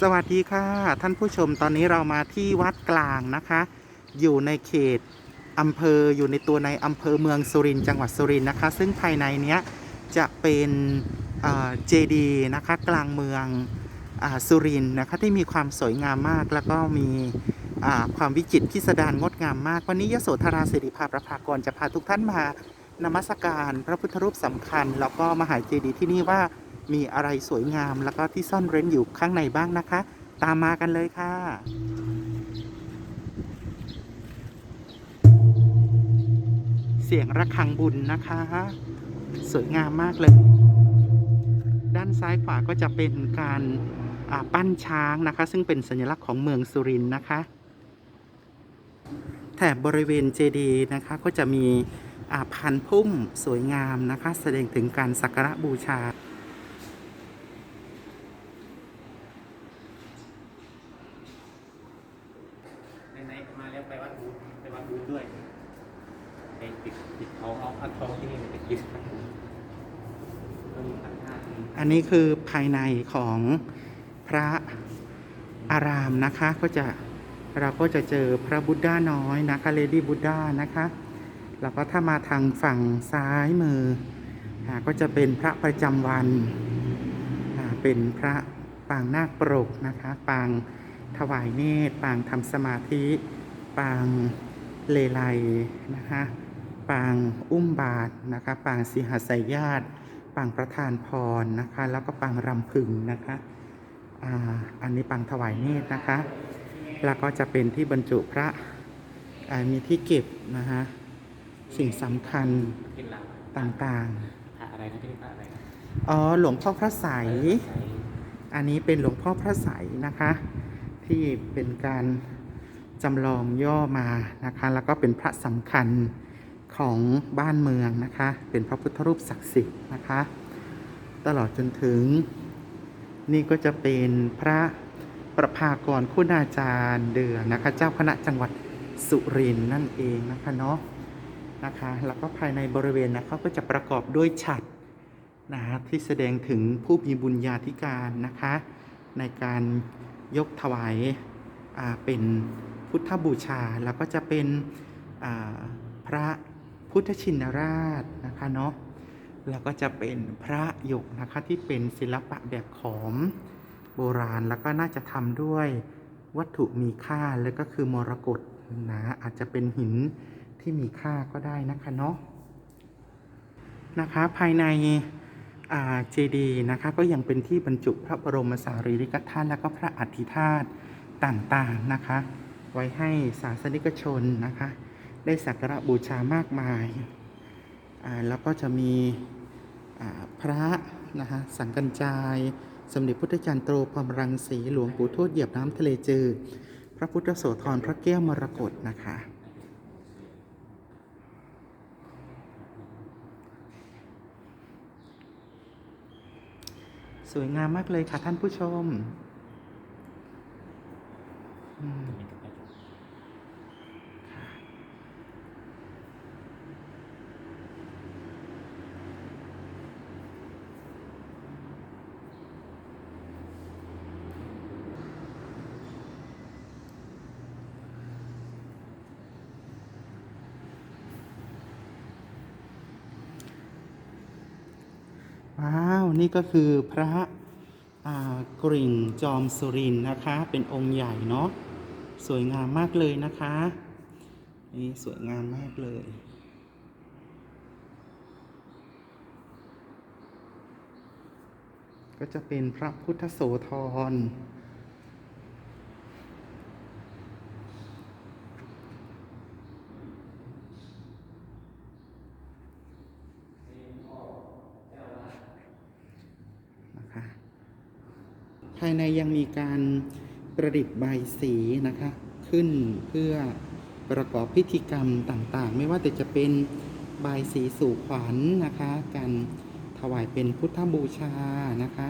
สวัสดีค่ะ ท่านผู้ชมตอนนี้เรามาที่วัดกลางนะคะ อยู่ในเขตอำเภออยู่ในตัวในอำเภอเมืองสุรินทร์จังหวัดสุรินทร์นะคะ ซึ่งภายในเนี้ยจะเป็นเจดีนะคะกลางเมืองอสุรินทร์นะคะที่มีความสวยงามมาก แล้วก็มีความวิจิตรพิสดารงดงามมาก วันนี้ยโสธราสิริภาประภากรจะพาทุกท่านมา นมัสการพระพุทธรูปสำคัญ แล้วก็มหาเจดีย์ที่นี่ว่ามีอะไรสวยงาม แล้วก็ที่ซ่อนเร้นอยู่ข้างในบ้างนะคะ ตามมากันเลยค่ะเสียงระฆังบุญนะคะ สวยงามมากเลย ด้านซ้ายขวาก็จะเป็นการปั้นช้างนะคะ ซึ่งเป็นสัญลักษณ์ของเมืองสุรินทร์นะคะ แถบบริเวณเจดีย์นะคะก็จะมี พันพุ่มสวยงามนะคะ แสดงถึงการสักการะบูชา ไหนๆมาแล้วไปวัดบูธไปวัดบูธด้วยไปปิดปิดทองเอาพัดทองที่นี่ไปปิดครับก็มีพันห้าอันนี้คือภายในของพระอารามนะคะก็จะเราก็จะเจอพระบุตรด้าน้อยนะคะเลดี้บุตรด้านะคะ แล้วก็ถ้ามาทางฝั่งซ้ายมือก็จะเป็นพระประจำวันเป็นพระปางนาคปรกนะคะปางถวายเนตรปางทำสมาธิ ปางเลไลนะคะปางอุ้มบาทนะคะปางสีหสายญาติปางประธานพรนะคะ แล้วก็ปางรำพึงนะคะอ่าอันนี้ปางถวายเนตรนะคะ แล้วก็จะเป็นที่บรรจุพระมีที่เก็บนะคะ สิ่งสำคัญเป็นลาวต่างพระอะไรนะที่นี่พระอะไรนะๆอ๋อ หลวงพ่อพระใสยใส่อันนี้เป็นหลวงพ่อพระใสยนะคะ ที่เป็นการจำลองย่อมานะคะ แล้วก็เป็นพระสำคัญของบ้านเมืองนะคะ เป็นพระพุทธรูปศักดิ์สิทธิ์นะคะ ตลอดจนถึงนี่ก็จะเป็นพระประภากรคุณาจารย์เดือนะคะ เจ้าคณะจังหวัดสุรินทร์นั่นเองนะคะเนาะ นะคะ แล้วก็ภายในบริเวณนะเขาก็จะประกอบด้วยฉัตรนะฮะที่แสดงถึงผู้มีบุญญาธิการนะคะ ในการยกถวายาเป็นพุทธบูชา แล้วก็จะเป็นพระพุทธชินราชนะคะเนาะแล้วก็จะเป็นพระหยกนะคะที่เป็นศิลปะแบบขอมโบราณแล้วก็น่าจะทำด้วยวัตถุมีค่าแล้วก็คือมรกตนะอาจจะเป็นหิน ที่มีค่าก็ได้นะคะเนาะนะคะภายในเจดีนะคะก็ยังเป็นที่บรรจุพระบรมสารีริกธาตุและก็พระอัฐิธาตุต่างๆนะคะ ไว้ให้ศาสนิกชนนะคะ ได้สักการะบูชามากมายแล้วก็จะมีพระนะคะสังกัญจาย สมเด็จพุทธจารย์โตพรมรังสีหลวงปู่ทวดเหยียบน้ำทะเลจืดพระพุทธโสธรพระแก้วมรกตนะคะ สวยงามมากเลยค่ะท่านผู้ชม อืม ว้าว นี่ก็คือพระกริ่งจอมสุรินนะคะ เป็นองค์ใหญ่เนาะ สวยงามมากเลยนะคะ นี่สวยงามมากเลย ก็จะเป็นพระพุทธโสธร ภายในยังมีการประดิษฐ์ใบสีนะคะ ขึ้นเพื่อประกอบพิธีกรรมต่างๆ ไม่ว่าแต่จะเป็นใบสีสู่ขวัญนะคะ การถวายเป็นพุทธบูชานะคะ